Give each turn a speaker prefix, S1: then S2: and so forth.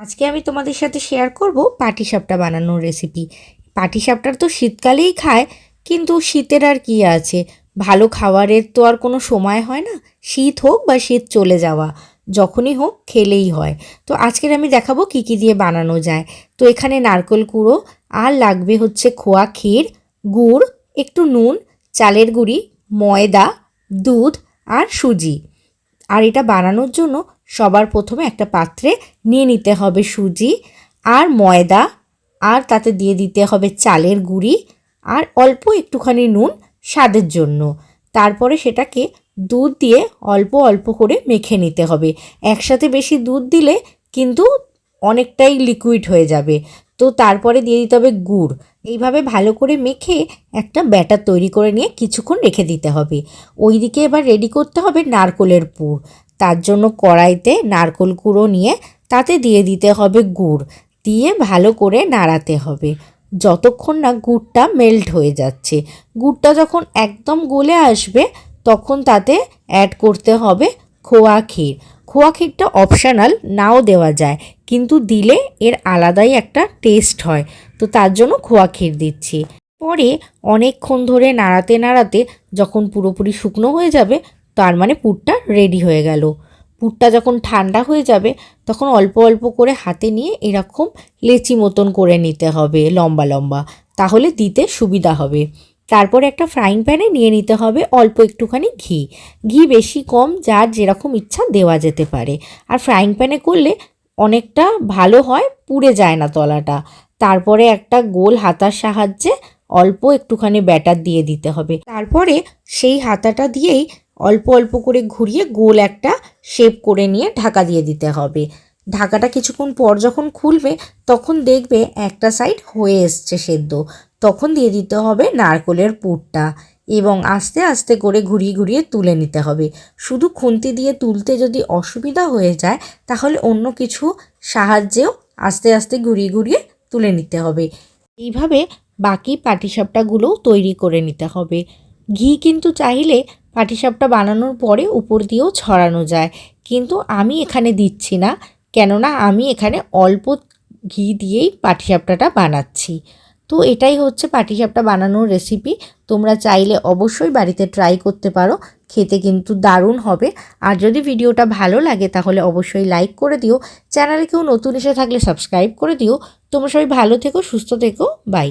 S1: আজকে আমি তোমাদের সাথে শেয়ার করব পাটিসাপটা বানানোর রেসিপি পাটিসাপটার তো শীতকালেই খায়, কিন্তু শীতের আর কি আছে? ভালো খাবারের তো আর কোনো সময় হয় না। শীত হোক বা শীত চলে যাওয়া, যখনই হোক খেলেই হয়। তো আজকের আমি দেখাবো কী কী দিয়ে বানানো যায়। তো এখানে নারকেল কুড়ো, আর লাগবে হচ্ছে খোয়া ক্ষীর, গুড়, একটু নুন, চালের গুঁড়ি, ময়দা, দুধ, আর সুজি। আর এটা বানানোর জন্য সবার প্রথমে একটা পাত্রে নিয়ে নিতে হবে সুজি আর ময়দা আর তাতে দিয়ে দিতে হবে চালের গুঁড়ি আর অল্প একটুখানি নুন স্বাদের জন্য। তারপরে সেটাকে দুধ দিয়ে অল্প অল্প করে মেখে নিতে হবে। একসাথে বেশি দুধ দিলে কিন্তু অনেকটাই লিকুইড হয়ে যাবে। তো তারপরে দিয়ে দিতে হবে গুড়। এইভাবে ভালো করে মেখে একটা ব্যাটার তৈরি করে নিয়ে কিছুক্ষণ রেখে দিতে হবে। ওইদিকে এবার রেডি করতে হবে নারকোলের পুর। তার জন্য কড়াইতে নারকোল কুড়ো নিয়ে তাতে দিয়ে দিতে হবে গুড়। দিয়ে ভালো করে নাড়াতে হবে। যতক্ষণ না গুড়টা মেল্ট হয়ে যাচ্ছে। গুড়টা যখন একদম গলে আসবে, তখন তাতে অ্যাড করতে হবে খোয়া ক্ষীর। খোয়া ক্ষীরটা অপশানাল নাও দেওয়া যায়। কিন্তু দিলে এর আলাদাই একটা টেস্ট হয়। তো তার জন্য খোয়া ক্ষীর দিচ্ছি। পরে অনেকক্ষণ ধরে নাড়াতে নাড়াতে যখন পুরোপুরি শুকনো হয়ে যাবে, তার মানে পুরটা রেডি হয়ে গেল। পুরটা যখন ঠান্ডা হয়ে যাবে, তখন অল্প অল্প করে হাতে নিয়ে এরকম লেচি মতন করে নিতে হবে লম্বা লম্বা। তাহলে দিতে সুবিধা হবে। তারপর একটা ফ্রাইং প্যানে নিয়ে নিতে হবে অল্প একটুখানি ঘি। ঘি বেশি কম, যার যেরকম ইচ্ছা দেওয়া যেতে পারে। আর ফ্রাইং প্যানে করলে অনেকটা ভালো হয়, পুড়ে যায় না তলাটা। তারপরে একটা গোল হাতার সাহায্যে অল্প একটুখানি ব্যাটার দিয়ে দিতে হবে। তারপরে সেই হাতাটা দিয়েই অল্প অল্প করে ঘুরিয়ে গোল একটা শেপ করে নিয়ে ঢাকা দিয়ে দিতে হবে। ঢাকাটা কিছুক্ষণ পর যখন খুলবে, তখন দেখবে একটা সাইড হয়ে এসছে সেদ্ধ। তখন দিয়ে দিতে হবে নারকোলের পুরটা এবং আস্তে আস্তে করে ঘুরিয়ে ঘুরিয়ে তুলে নিতে হবে। শুধু খুন্তি দিয়ে তুলতে যদি অসুবিধা হয়ে যায়, তাহলে অন্য কিছু সাহায্যেও আস্তে আস্তে ঘুরিয়ে ঘুরিয়ে তুলে নিতে হবে। এইভাবে বাকি পাটিসাপটাগুলোও তৈরি করে নিতে হবে। ঘি কিন্তু চাইলে পাটিসাপটা বানানোর পরে উপর দিয়েও ছড়ানো যায়, কিন্তু আমি এখানে দিচ্ছি না, কেননা আমি এখানে অল্প ঘি দিয়েই পাটিসাপটাটা বানাচ্ছি। তো এটাই হচ্ছে পাটিসাপটা বানানোর রেসিপি তোমরা চাইলে অবশ্যই বাড়িতে ট্রাই করতে পারো, খেতে কিন্তু দারুণ হবে। আর যদি ভিডিওটা ভালো লাগে তাহলে অবশ্যই লাইক করে দিও। চ্যানেলে কেউ নতুন এসে থাকলে সাবস্ক্রাইব করে দিও। তোমরা সবাই ভালো থেকো, সুস্থ থেকো বাই